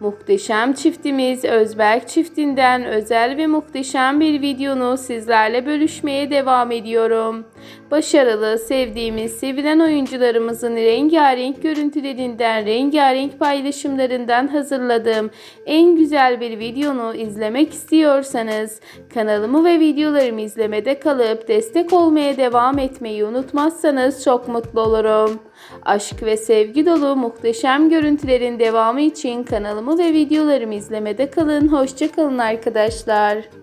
Muhteşem çiftimiz Özberk çiftinden özel ve muhteşem bir videonu sizlerle bölüşmeye devam ediyorum. Başarılı, sevdiğimiz, sevilen oyuncularımızın rengarenk görüntülerinden, rengarenk paylaşımlarından hazırladığım en güzel bir videonu izlemek istiyorsanız kanalımı ve videolarımı izlemede kalıp destek olmaya devam etmeyi unutmazsanız çok mutlu olurum. Aşk ve sevgi dolu muhteşem görüntülerin devamı için kanalımı ve videolarımı izlemede kalın. Hoşçakalın arkadaşlar.